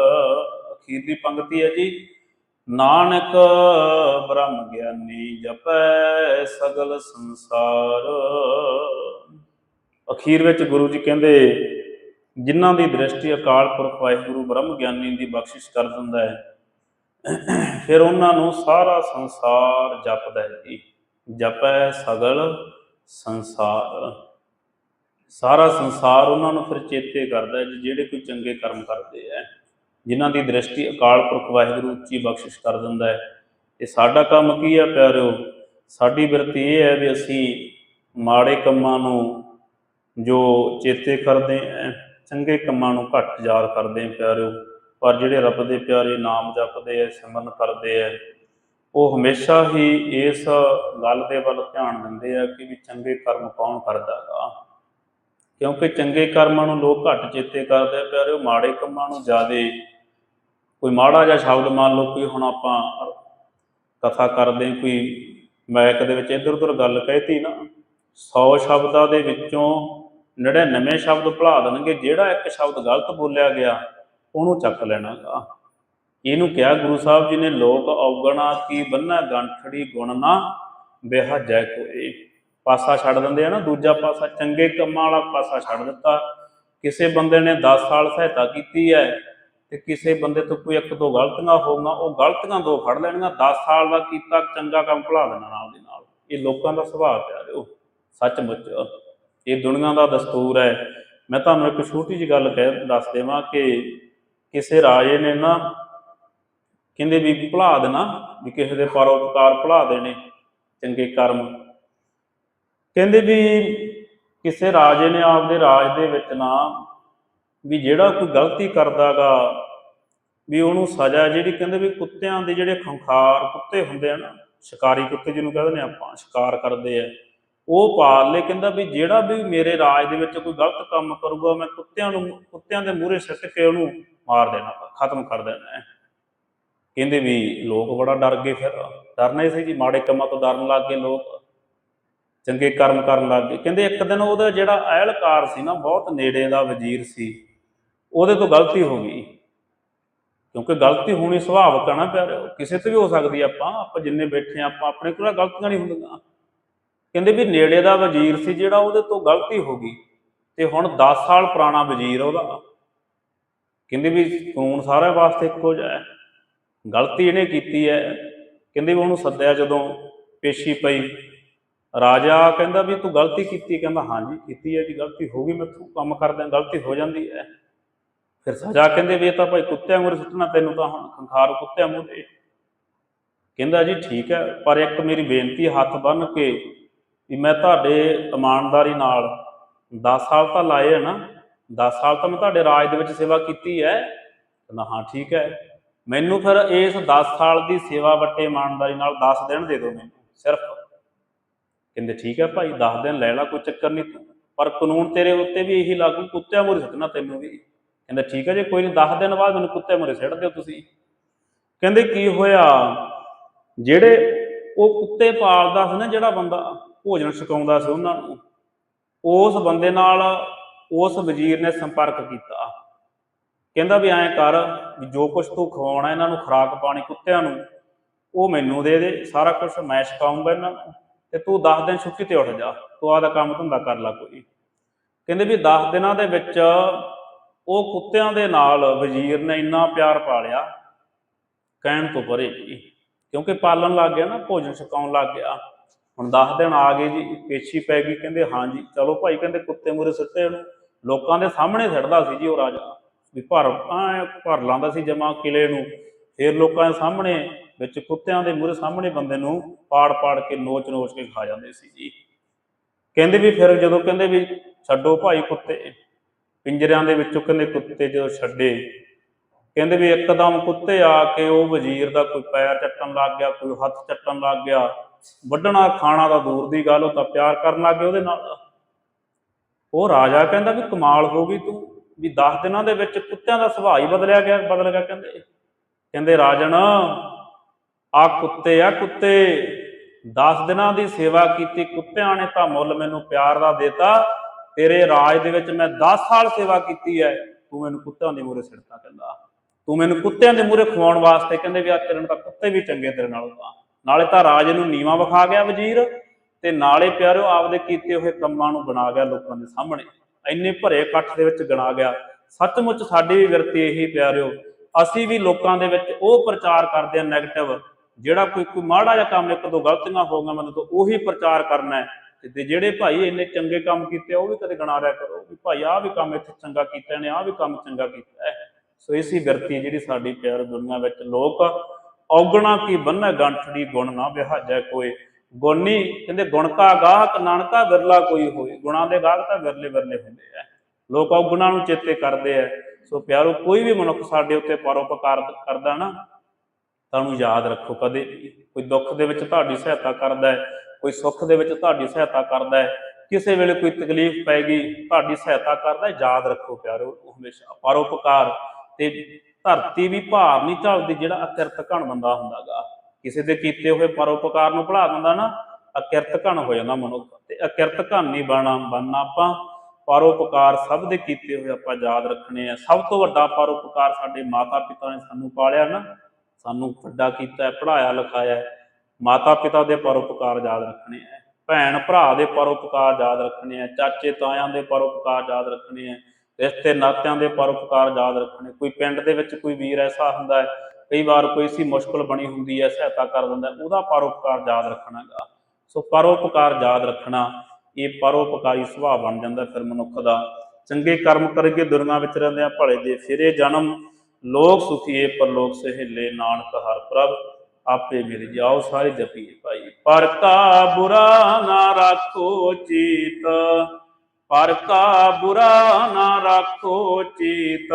ਅਖੀਰਲੀ ਪੰਕਤੀ ਹੈ ਜੀ। ਨਾਨਕ ਬ੍ਰਹਮ ਗਿਆਨੀ ਜਪੈ ਸਗਲ ਸੰਸਾਰ। ਅਖੀਰ ਵਿੱਚ ਗੁਰੂ ਜੀ ਕਹਿੰਦੇ, ਜਿਨ੍ਹਾਂ ਦੀ ਦ੍ਰਿਸ਼ਟੀ ਅਕਾਲ ਪੁਰਖ ਵਾਹਿਗੁਰੂ ਬ੍ਰਹਮ ਗਿਆਨੀ ਦੀ ਬਖਸ਼ਿਸ਼ ਕਰ ਦਿੰਦਾ ਹੈ ਫਿਰ ਉਹਨਾਂ ਨੂੰ ਸਾਰਾ ਸੰਸਾਰ ਜਪਦਾ ਹੈ ਜੀ। ਜਪੈ ਸਗਲ ਸੰਸਾਰ। ਸਾਰਾ ਸੰਸਾਰ ਉਹਨਾਂ ਨੂੰ ਫਿਰ ਚੇਤੇ ਕਰਦਾ ਹੈ ਜੀ, ਜਿਹੜੇ ਕੋਈ ਚੰਗੇ ਕਰਮ ਕਰਦੇ ਹੈ। ਜਿਨ੍ਹਾਂ ਦੀ ਦ੍ਰਿਸ਼ਟੀ ਅਕਾਲ ਪੁਰਖ ਵਾਹਿਗੁਰੂ ਉੱਚੀ ਬਖਸ਼ਿਸ਼ ਕਰ ਦਿੰਦਾ ਹੈ। ਤੇ ਸਾਡਾ ਕੰਮ ਕੀ ਹੈ ਪਿਆਰਿਓ? ਸਾਡੀ ਬਿਰਤੀ ਇਹ ਹੈ ਵੀ ਅਸੀਂ ਮਾੜੇ ਕੰਮਾਂ ਨੂੰ ਜੋ ਚੇਤੇ ਕਰਦੇ ਆ ਚੰਗੇ ਕੰਮਾਂ ਨੂੰ ਘੱਟ ਯਾਦ ਕਰਦੇ ਆ ਪਿਆਰਿਓ। ਪਰ ਜਿਹੜੇ ਰੱਬ ਦੇ ਪਿਆਰੇ ਨਾਮ ਜਪਦੇ ਆ ਸਿਮਰਨ ਕਰਦੇ ਆ ਉਹ ਹਮੇਸ਼ਾ ਹੀ ਇਸ ਗੱਲ ਦੇ ਵੱਲ ਧਿਆਨ ਦਿੰਦੇ ਆ ਕਿ ਵੀ ਚੰਗੇ ਕਰਮ ਕੌਣ ਕਰਦਾਗਾ ਕਿਉਂਕਿ ਚੰਗੇ ਕਰਮਾਂ ਨੂੰ ਲੋਕ ਘੱਟ ਚੇਤੇ ਕਰਦੇ ਆ ਪਿਆਰਿਓ ਮਾੜੇ ਕੰਮਾਂ ਨੂੰ ਜ਼ਿਆਦੇ, ਕੋਈ ਮਾੜਾ ਜਿਹਾ ਸ਼ਬਦ ਮੰਨ ਲਓ ਕੋਈ ਹੁਣ ਆਪਾਂ ਕਥਾ ਕਰਦੇ ਕੋਈ ਮੈਕ ਦੇ ਵਿੱਚ ਇੱਧਰ ਉੱਧਰ ਗੱਲ ਕਹਿਤੀ ਨਾ 100 ਸ਼ਬਦਾਂ ਦੇ ਵਿੱਚੋਂ 99 ਸ਼ਬਦ ਭੁਲਾ ਦੇਣਗੇ, ਜਿਹੜਾ ਇੱਕ ਸ਼ਬਦ ਗਲਤ ਬੋਲਿਆ ਗਿਆ। ਉਹਨੂੰ ਚੱਕ ਲੈਣਾਗਾ ਇਹਨੂੰ ਕਿਹਾ ਗੁਰੂ ਸਾਹਿਬ ਜੀ ਨੇ, ਲੋਕ ਔਗਣਾ ਕੀ ਬੰਨਾ ਗੰਠੜੀ ਗੁਣ ਨਾ ਬਿਹਾਜੈ ਪਾਸਾ ਛੱਡ ਦਿੰਦੇ ਆ ਨਾ, ਦੂਜਾ ਪਾਸਾ, ਚੰਗੇ ਕੰਮਾਂ ਵਾਲਾ ਪਾਸਾ ਛੱਡ ਦਿੱਤਾ। ਕਿਸੇ ਬੰਦੇ ਨੇ 10 ਸਾਲ ਸਹਾਇਤਾ ਕੀਤੀ ਹੈ ਤੇ ਕਿਸੇ ਬੰਦੇ ਤੋਂ ਕੋਈ ਇੱਕ ਦੋ ਗਲਤੀਆਂ ਹੋਊਗਾ ਉਹ ਗਲਤੀਆਂ ਦੋ ਫੜ ਲੈਣੀਆਂ 10 ਸਾਲ ਦਾ ਕੀਤਾ, ਚੰਗਾ ਕੰਮ ਭੁਲਾ ਦੇਣਾ ਨਾਲ ਦੀ ਨਾਲ। ਇਹ ਲੋਕਾਂ ਦਾ ਸੁਭਾਅ ਪਿਆਰਿਓ ਸੱਚਮੁੱਚ। ਇਹ ਦੁਨੀਆ ਦਾ ਦਸਤੂਰ ਹੈ ਮੈਂ ਤੁਹਾਨੂੰ ਇੱਕ ਛੋਟੀ ਜਿਹੀ ਗੱਲ ਕਹਿ, ਦੱਸ ਦੇਵਾਂ ਕਿ ਕਿਸੇ ਰਾਜੇ ਨੇ ਨਾ ਕਹਿੰਦੇ ਵੀ ਭੁਲਾ ਦੇਣਾ, ਵੀ ਕਿਸੇ ਦੇ ਪਰਉਪਕਾਰ ਭੁਲਾ ਦੇਣੇ ਚੰਗੇ ਕਰਮ। ਕਹਿੰਦੇ ਵੀ ਕਿਸੇ ਰਾਜੇ ਨੇ ਆਪਦੇ ਰਾਜ ਦੇ ਵਿੱਚ ਨਾ ਵੀ ਜਿਹੜਾ ਕੋਈ ਗਲਤੀ ਕਰਦਾਗਾ, ਵੀ ਉਹਨੂੰ ਸਜ਼ਾ ਜਿਹੜੀ ਕਹਿੰਦੇ ਵੀ ਕੁੱਤਿਆਂ ਦੇ ਜਿਹੜੇ ਖੰਖਾਰ ਕੁੱਤੇ ਹੁੰਦੇ ਆ ਨਾ, ਸ਼ਿਕਾਰੀ ਕੁੱਤੇ ਜਿਹਨੂੰ ਕਹਿੰਦੇ ਨੇ ਆਪਾਂ, ਸ਼ਿਕਾਰ ਕਰਦੇ ਆ, ਉਹ ਪਾਲ ਲੈ ਕਹਿੰਦਾ ਵੀ ਜਿਹੜਾ ਵੀ ਮੇਰੇ ਰਾਜ ਦੇ ਵਿੱਚ ਕੋਈ ਗਲਤ ਕੰਮ ਕਰੂਗਾ, ਮੈਂ ਕੁੱਤਿਆਂ ਨੂੰ, ਕੁੱਤਿਆਂ ਦੇ ਮੂਹਰੇ ਸਿੱਟ ਕੇ ਉਹਨੂੰ ਮਾਰ ਦੇਣਾ ਖਤਮ ਕਰ ਦੇਣਾ ਕਹਿੰਦੇ ਵੀ ਲੋਕ ਬੜਾ ਡਰ ਗਏ ਫਿਰ। ਡਰਨਾ ਹੀ ਸੀ ਜੀ, ਮਾੜੇ ਕੰਮਾਂ ਤੋਂ ਡਰਨ ਲੱਗ ਗਏ ਲੋਕ। ਚੰਗੇ ਕਰਮ ਕਰਨ ਲੱਗ ਗਏ। ਕਹਿੰਦੇ ਇੱਕ ਦਿਨ ਉਹਦਾ ਜਿਹੜਾ ਅਹਿਲਕਾਰ ਸੀ ਨਾ, ਬਹੁਤ ਨੇੜੇ ਦਾ ਵਜ਼ੀਰ ਸੀ, ਉਹਦੇ ਤੋਂ ਗਲਤੀ ਹੋ ਗਈ। ਕਿਉਂਕਿ ਗਲਤੀ ਹੋਣੀ ਸੁਭਾਵਿਕ ਆ ਨਾ ਪਿਆਰਿਓ ਕਿਸੇ ਤੇ ਵੀ ਹੋ ਸਕਦੀ ਆਪਾਂ ਆਪਾਂ ਜਿੰਨੇ ਬੈਠੇ ਆ, ਆਪਾਂ ਆਪਣੇ ਕੋਲ ਗਲਤੀਆਂ ਨਹੀਂ ਹੁੰਦੀਆਂ। ਕਹਿੰਦੇ ਵੀ ਨੇੜੇ ਦਾ ਵਜ਼ੀਰ ਸੀ ਜਿਹੜਾ ਉਹਦੇ ਤੋਂ ਗਲਤੀ ਹੋ ਗਈ। ਤੇ ਹੁਣ 10 ਸਾਲ ਪੁਰਾਣਾ ਵਜ਼ੀਰ ਉਹਦਾ। ਕਹਿੰਦੇ ਵੀ ਕਾਨੂੰਨ ਸਾਰਿਆਂ ਵਾਸਤੇ ਇੱਕੋ ਜਿਹਾ ਹੈ। ਗਲਤੀ ਇਹਨੇ ਕੀਤੀ ਹੈ। ਕਹਿੰਦੇ ਵੀ ਉਹਨੂੰ ਸੱਦਿਆ ਜਦੋਂ ਪੇਸ਼ੀ ਪਈ। ਰਾਜਾ ਕਹਿੰਦਾ ਵੀ ਤੂੰ ਗਲਤੀ ਕੀਤੀ। ਕਹਿੰਦਾ ਹਾਂਜੀ, ਕੀਤੀ ਹੈ ਜੀ, ਗਲਤੀ ਹੋ ਗਈ ਮੈਥੋਂ ਕੰਮ ਕਰਦਿਆਂ ਗਲਤੀ ਹੋ ਜਾਂਦੀ ਹੈ। ਫਿਰ ਸਜ਼ਾ ਕਹਿੰਦੇ ਵੀ ਇਹ ਤਾਂ ਭਾਈ ਕੁੱਤਿਆਂ ਮੂਹਰੇ ਸੁੱਟਣਾ, ਤੈਨੂੰ ਤਾਂ ਹੁਣ ਖੰਖਾਰ ਕੁੱਤਿਆਂ ਮੂਹਰੇ ਕਹਿੰਦਾ ਜੀ ਠੀਕ ਹੈ, ਪਰ ਇੱਕ ਮੇਰੀ ਬੇਨਤੀ ਹੱਥ ਬੰਨ ਕੇ ਵੀ ਮੈਂ ਤੁਹਾਡੇ ਇਮਾਨਦਾਰੀ ਨਾਲ 10 ਸਾਲ ਤਾਂ ਲਾਏ ਆ ਨਾ 10 ਸਾਲ ਤਾਂ ਮੈਂ ਤੁਹਾਡੇ ਰਾਜ ਦੇ ਵਿੱਚ ਸੇਵਾ ਕੀਤੀ ਹੈ। ਕਹਿੰਦਾ ਹਾਂ, ਠੀਕ ਹੈ। ਮੈਨੂੰ ਫਿਰ ਇਸ 10 ਸਾਲ ਦੀ ਸੇਵਾ ਵੱਟੇ ਇਮਾਨਦਾਰੀ ਨਾਲ 10 ਦਿਨ ਦੇ ਦਿਓ ਮੈਨੂੰ, ਸਿਰਫ। ਕਹਿੰਦੇ, ਠੀਕ ਹੈ ਭਾਈ 10 ਦਿਨ ਲੈ ਲਾ, ਕੋਈ ਚੱਕਰ ਨਹੀਂ। ਪਰ ਕਾਨੂੰਨ ਤੇਰੇ ਉੱਤੇ ਵੀ ਇਹੀ ਲਾਗੂ, ਕੁੱਤਿਆਂ ਮੂਹਰੇ ਸੁੱਟਣਾ ਤੈਨੂੰ ਵੀ। ਕਹਿੰਦਾ, ਠੀਕ ਹੈ ਜੇ, ਕੋਈ ਨਹੀਂ 10 ਦਿਨ ਬਾਅਦ ਮੈਨੂੰ ਕੁੱਤੇ ਮੂਹਰੇ ਸਿੱਟ ਦਿਓ ਤੁਸੀਂ। ਕਹਿੰਦੇ, ਕੀ ਹੋਇਆ? ਜਿਹੜੇ ਉਹ ਕੁੱਤੇ ਪਾਲਦਾ ਸੀ ਨਾ ਜਿਹੜਾ ਬੰਦਾ, ਭੋਜਨ ਛਕਾਉਂਦਾ ਸੀ ਉਹਨਾਂ ਨੂੰ, ਉਸ ਬੰਦੇ ਨਾਲ ਉਸ ਵਜ਼ੀਰ ਨੇ ਸੰਪਰਕ ਕੀਤਾ। ਕਹਿੰਦਾ ਵੀ ਐਂ ਕਰ ਵੀ ਜੋ ਕੁਝ ਤੂੰ ਖਵਾਉਣਾ ਇਹਨਾਂ ਨੂੰ ਖੁਰਾਕ ਪਾਣੀ ਕੁੱਤਿਆਂ ਨੂੰ, ਉਹ ਮੈਨੂੰ ਦੇ ਦੇ, ਸਾਰਾ ਕੁਝ ਮੈਂ ਛਕਾਉਂਗਾ ਇਹਨਾਂ ਨੂੰ ਤੇ ਤੂੰ 10 ਦਿਨ ਛੁੱਟੀ ਤੇ ਉੱਠ ਜਾ, ਤੂੰ ਆਦਾ ਕੰਮ ਧੰਦਾ ਕਰ ਲੈ ਕੋਈ। ਕਹਿੰਦੇ ਵੀ 10 ਦਿਨਾਂ ਦੇ ਵਿੱਚ ਉਹ ਕੁੱਤਿਆਂ ਦੇ ਨਾਲ ਵਜ਼ੀਰ ਨੇ ਇੰਨਾ ਪਿਆਰ ਪਾਲਿਆ, ਕਹਿਣ ਤੋਂ ਪਰੇ ਜੀ ਕਿਉਂਕਿ ਪਾਲਣ ਲੱਗ ਗਿਆ ਨਾ, ਭੋਜਨ ਛਕਾਉਣ ਲੱਗ ਗਿਆ। ਹੁਣ 10 ਦਿਨ ਆ ਗਏ ਜੀ, ਪੇਸ਼ੀ ਪੈ ਗਈ, ਕਹਿੰਦੇ ਹਾਂ ਜੀ ਚਲੋ ਭਾਈ, ਕਹਿੰਦੇ ਕੁੱਤੇ ਮੂਰੇ ਸੁੱਟੇ ਨੂੰ ਲੋਕਾਂ ਦੇ ਸਾਹਮਣੇ ਛੱਡਦਾ ਸੀ ਜੀ ਉਹ ਰਾਜਾ। ਵੀ ਭਰ, ਐਂ ਭਰ ਲਾਂਦਾ ਸੀ ਜਮਾ ਕਿਲੇ ਨੂੰ। ਫਿਰ ਲੋਕਾਂ ਦੇ ਸਾਹਮਣੇ, ਵਿੱਚ ਕੁੱਤਿਆਂ ਦੇ ਮੂਹਰੇ ਸਾਹਮਣੇ ਬੰਦੇ ਨੂੰ ਪਾੜ ਪਾੜ ਕੇ ਨੋਚ ਨੋਚ ਕੇ ਖਾ ਜਾਂਦੇ ਸੀ ਜੀ। ਕਹਿੰਦੇ ਵੀ ਫਿਰ ਜਦੋਂ ਕਹਿੰਦੇ ਵੀ ਛੱਡੋ ਭਾਈ ਕੁੱਤੇ, ਪਿੰਜਰਿਆਂ ਦੇ ਵਿੱਚੋਂ ਕਹਿੰਦੇ ਕੁੱਤੇ ਜਦੋਂ ਛੱਡੇ, ਕਹਿੰਦੇ ਵੀ ਇੱਕਦਮ ਕੁੱਤੇ ਆ ਕੇ ਉਹ ਵਜ਼ੀਰ ਦਾ ਕੋਈ ਪੈਰ ਚੱਟਣ ਲੱਗ ਗਿਆ, ਕੋਈ ਹੱਥ ਚੱਟਣ ਲੱਗ ਗਿਆ। ਵੱਢਣਾ ਖਾਣਾ ਦਾ ਦੂਰ ਦੀ ਗੱਲ, ਉਹ ਤਾਂ ਪਿਆਰ ਕਰਨ ਲੱਗ ਗਏ ਉਹਦੇ ਨਾਲ। ਉਹ ਰਾਜਾ ਕਹਿੰਦਾ ਵੀ ਕਮਾਲ ਹੋ ਗਈ ਤੂੰ, ਵੀ 10 ਦਿਨਾਂ ਦੇ ਵਿੱਚ ਕੁੱਤਿਆਂ ਦਾ ਸੁਭਾਅ ਹੀ ਬਦਲਿਆ ਗਿਆ, ਬਦਲ ਗਿਆ ਕਹਿੰਦੇ। ਕਹਿੰਦੇ ਰਾਜਨ ਆ ਕੁੱਤੇ ਆ ਕੁੱਤੇ 10 ਦਿਨਾਂ ਦੀ ਸੇਵਾ ਕੀਤੀ, ਕੁੱਤਿਆਂ ਨੇ ਤਾਂ ਮੁੱਲ ਮੈਨੂੰ ਪਿਆਰ ਦਾ ਦਿੱਤਾ, ਤੇਰੇ ਰਾਜ ਦੇ ਵਿੱਚ ਮੈਂ 10 ਸਾਲ ਸੇਵਾ ਕੀਤੀ ਹੈ ਤੂੰ ਮੈਨੂੰ ਕੁੱਤਿਆਂ ਦੇ ਮੂਹਰੇ ਸਿੱਟਦਾ ਕਹਿੰਦਾ। ਤੂੰ ਮੈਨੂੰ ਕੁੱਤਿਆਂ ਦੇ ਮੂਹਰੇ ਖਵਾਉਣ ਵਾਸਤੇ ਕਹਿੰਦੇ ਵੀ ਆ ਤੇਰੇ ਨਾਲ ਤਾਂ ਕੁੱਤੇ ਵੀ ਚੰਗੇ ਤੇਰੇ ਨਾਲ ਤਾਂ। ਨਾਲੇ ਤਾਂ ਰਾਜ ਨੂੰ ਨੀਵਾ ਵਿਖਾ ਗਿਆ ਵਜ਼ੀਰ। ਤੇ ਨਾਲੇ ਪਿਆਰਿਓ, ਆਪਦੇ ਕੀਤੇ ਹੋਏ ਕੰਮਾਂ ਨੂੰ ਗਣਾ ਗਿਆ ਲੋਕਾਂ ਦੇ ਸਾਹਮਣੇ। ਇੰਨੇ ਭਰੇ ਇਕੱਠ ਦੇ ਵਿੱਚ ਗਣਾ ਗਿਆ। ਸੱਚਮੁੱਚ ਸਾਡੀ ਵੀ ਵਿਰਤੀ ਇਹੀ ਪਿਆਰਿਓ। ਅਸੀਂ ਵੀ ਲੋਕਾਂ ਦੇ ਵਿੱਚ ਉਹ ਪ੍ਰਚਾਰ ਕਰਦੇ ਆ 네ਗੇਟਿਵ ਜਿਹੜਾ ਕੋਈ ਕੋਈ ਮਾੜਾ ਜਿਹਾ ਕੰਮ ਇੱਕ ਦੋ ਗਲਤੀਆਂ ਹੋ ਗਈਆਂ, ਮੈਨੂੰ ਤਾਂ ਉਹੀ ਪ੍ਰਚਾਰ ਕਰਨਾ ਹੈ। ਤੇ- ਜਿਹੜੇ ਭਾਈ ਇੰਨੇ ਚੰਗੇ ਕੰਮ ਕੀਤੇ, ਉਹ ਵੀ ਕਦੇ ਗਣਾ ਰਿਆ ਕਰੋ। ਵੀ ਭਾਈ ਆਹ ਵੀ ਕੰਮ ਇੱਥੇ ਚੰਗਾ ਕੀਤਾ ਨੇ ਆਹ ਵੀ ਕੰਮ ਚੰਗਾ ਕੀਤਾ ਹੈ। ਸੋ ਇਸੀ ਵਿਰਤੀ ਜਿਹੜੀ ਸਾਡੀ ਪਿਆਰ ਦੁਨੀਆ ਵਿੱਚ ਲੋਕ ਔਗਣਾ ਕੀ ਬੰਨੈ ਗੰਠੜੀ ਗੁਣ ਨਾ ਵਿਹਾਜੈ ਕੋਈ। ਗੁਣੀ ਕਹਿੰਦੇ ਗੁਣ ਕਾ ਗਾਹਕ ਨਾਨਕਾ ਵਿਰਲਾ ਕੋਈ ਹੋਏ। ਗੁਣਾਂ ਦੇ ਗਾਹਕ ਤਾਂ ਵਿਰਲੇ ਵਿਰਲੇ ਹੁੰਦੇ ਆ। ਲੋਕ ਔਗਣਾ ਨੂੰ ਚੇਤੇ ਕਰਦੇ ਆ। ਸੋ ਪਿਆਰੋ, ਕੋਈ ਵੀ ਮਨੁੱਖ ਸਾਡੇ ਉੱਤੇ ਪਰਉਪਕਾਰ ਕਰਦਾ ਨਾ ਤੁਹਾਨੂੰ ਯਾਦ ਰੱਖੋ ਕਦੇ ਵੀ। ਕੋਈ ਦੁੱਖ ਦੇ ਵਿੱਚ ਤੁਹਾਡੀ ਸਹਾਇਤਾ ਕਰਦਾ ਹੈ, ਕੋਈ ਸੁੱਖ ਦੇ ਵਿੱਚ ਤੁਹਾਡੀ ਸਹਾਇਤਾ ਕਰਦਾ ਹੈ, ਕਿਸੇ ਵੇਲੇ ਕੋਈ ਤਕਲੀਫ ਪੈ ਤੁਹਾਡੀ ਸਹਾਇਤਾ ਕਰਦਾ ਯਾਦ ਰੱਖੋ ਪਿਆਰੋ ਹਮੇਸ਼ਾ ਪਰਉਪਕਾਰ ਤੇ ਧਰਤੀ ਵੀ ਭਾਰ ਨਹੀਂ ਝੱਲਦੀ ਜਿਹੜਾ ਅਕਿਰਤ ਘਣ ਬੰਦਾ ਹੁੰਦਾਗਾ ਕਿਸੇ ਦੇ ਕੀਤੇ ਹੋਏ ਪਰਉਪਕਾਰ ਨੂੰ ਭੁਲਾ ਦਿੰਦਾ ਨਾ ਅਕਿਰਤ ਘਣ ਹੋ ਜਾਂਦਾ ਮਨੁੱਖ ਤੇ ਅਕਿਰਤ ਘਣ ਨਹੀਂ ਬਣਨਾ ਬਣਨਾ ਆਪਾਂ ਪਰਉਪਕਾਰ ਸਭ ਦੇ ਕੀਤੇ ਹੋਏ ਆਪਾਂ ਯਾਦ ਰੱਖਣੇ ਆ। ਸਭ ਤੋਂ ਵੱਡਾ ਪਰਉਪਕਾਰ ਸਾਡੇ ਮਾਤਾ ਪਿਤਾ ਨੇ ਸਾਨੂੰ ਪਾਲਿਆ ਨਾ ਸਾਨੂੰ ਵੱਡਾ ਕੀਤਾ ਹੈ, ਪੜ੍ਹਾਇਆ ਲਿਖਾਇਆ ਮਾਤਾ ਪਿਤਾ ਦੇ ਪਰਉਪਕਾਰ ਯਾਦ ਰੱਖਣੇ ਆ। ਭੈਣ ਭਰਾ ਦੇ ਪਰਉਪਕਾਰ ਯਾਦ ਰੱਖਣੇ ਆ। ਚਾਚੇ ਤਾਇਆਂ ਦੇ ਪਰਉਪਕਾਰ ਯਾਦ ਰੱਖਣੇ ਆ। ਰਿਸ਼ਤੇ ਨਾਤਿਆਂ ਦੇ ਪਰਉਪਕਾਰ ਯਾਦ ਰੱਖਣੇ ਕੋਈ ਪਿੰਡ ਦੇ ਵਿੱਚ ਕੋਈ ਵੀਰ ਐਸਾ ਹੁੰਦਾ ਹੈ ਕਈ ਵਾਰ ਕੋਈ ਸੀ ਮੁਸ਼ਕਲ ਬਣੀ ਹੁੰਦੀ ਹੈ, ਸਹਾਇਤਾ ਕਰ ਦਿੰਦਾ ਉਹਦਾ ਪਰਉਪਕਾਰ ਯਾਦ ਰੱਖਣਾਗਾ ਸੋ ਪਰਉਪਕਾਰ ਯਾਦ ਰੱਖਣਾ, ਇਹ ਪਰਉਪਕਾਰੀ ਸੁਭਾਅ ਬਣ ਜਾਂਦਾ ਫਿਰ ਮਨੁੱਖ ਦਾ। ਚੰਗੇ ਕਰਮ ਕਰਕੇ ਦੁਨੀਆ ਵਿੱਚ ਰਹਿੰਦੇ ਆ ਭਲੇ ਦੇ ਫਿਰੇ ਜਨਮ, ਲੋਕ ਸੁਖੀਏ ਪਰਲੋਕ ਸਹਿਲੇ, ਨਾਨਕ ਹਰ ਪ੍ਰਭ, ਆਪੇ ਮਿਲ ਜਾਓ, ਸਾਰੇ ਜਪੀਏ ਭਾਈ। ਪਰ ਕਾ ਬੁਰਾ ਨਾ ਰੱਖੋ ਚੀਤ ਪਰ ਕਾ ਬੁਰਾ ਨਾ ਰੱਖੋ ਚੀਤ।